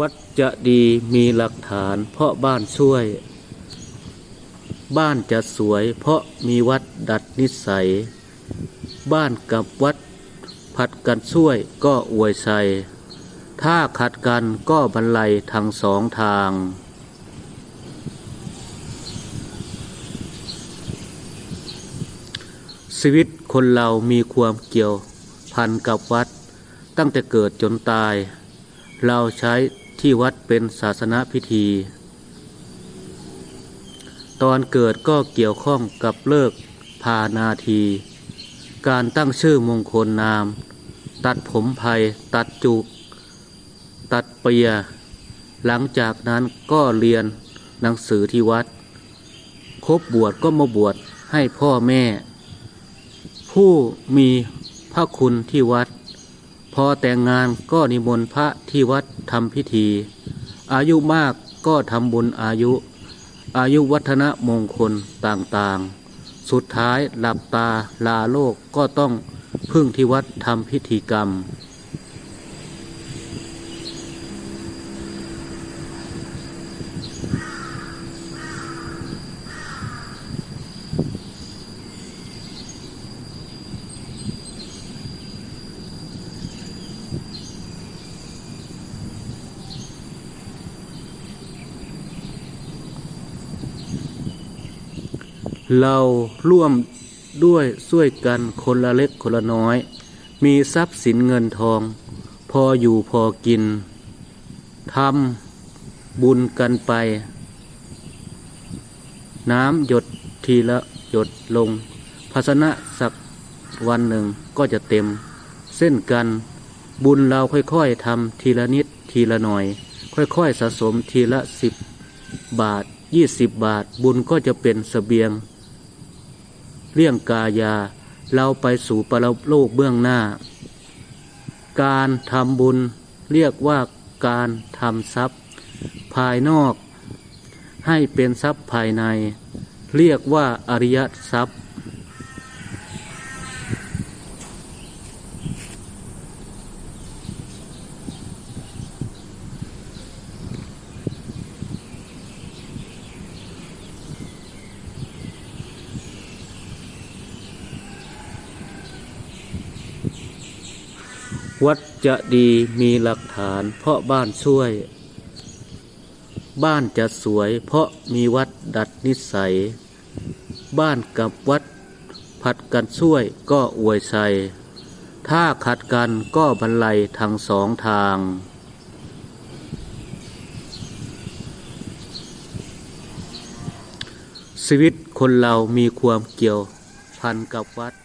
วัดจะดีมีหลักฐานเพราะบ้านช่วย บ้านจะสวยเพราะมีวัดดัดนิสัย บ้านกับวัดผัดกันช่วยก็อวยชัย ถ้าขัดกันก็บรรลัยทั้งสองทางชีวิตคนเรามีความเกี่ยวพันกับวัด ตั้งแต่เกิดจนตาย เราใช้ ที่วัดเป็นศาสนาพิธี ตอนเกิดก็เกี่ยวข้องกับเลิกพานาที การตั้งชื่อมงคลนาม ตัดผมไผ่ตัดจุก ตัดเปีย หลังจากนั้นก็เรียนหนังสือที่วัด ครบบวชก็มาบวชให้พ่อแม่ ผู้มีพระคุณที่วัด พอแต่งงานก็นิมนต์พระที่วัดทำพิธี อายุมากก็ทำบุญอายุ อายุวัฒนมงคลต่างๆ สุดท้ายหลับตาลาโลกก็ต้องพึ่งที่วัดทำพิธีกรรม เราร่วมด้วยช่วยกันคนละเล็กคนละน้อย มีทรัพย์สินเงินทอง พออยู่พอกินทำบุญกันไป น้ำหยดทีละหยดลง ภาชนะสักวันหนึ่งก็จะเต็ม เส้นกันบุญเราค่อยๆทำทีละนิดทีละหน่อย ค่อยๆสะสมทีละสิบบาทยี่สิบบาท บุญก็จะเป็นสเสบียง เลี่ยงกายา เราไปสู่ปรโลกเบื้องหน้า การทำบุญเรียกว่าการทำทรัพย์ ภายนอก ให้เป็นทรัพย์ภายใน เรียกว่าอริยทรัพย์ วัดจะดีมีหลักฐาน เพราะบ้านช่วย บ้านจะสวย เพราะมีวัดดัดนิสัย บ้านกับวัดผัดกันช่วยก็อวยชัย ถ้าขัดกันก็บรรลัยทั้งสองทาง ชีวิตคนเรามีความเกี่ยวพันกับวัด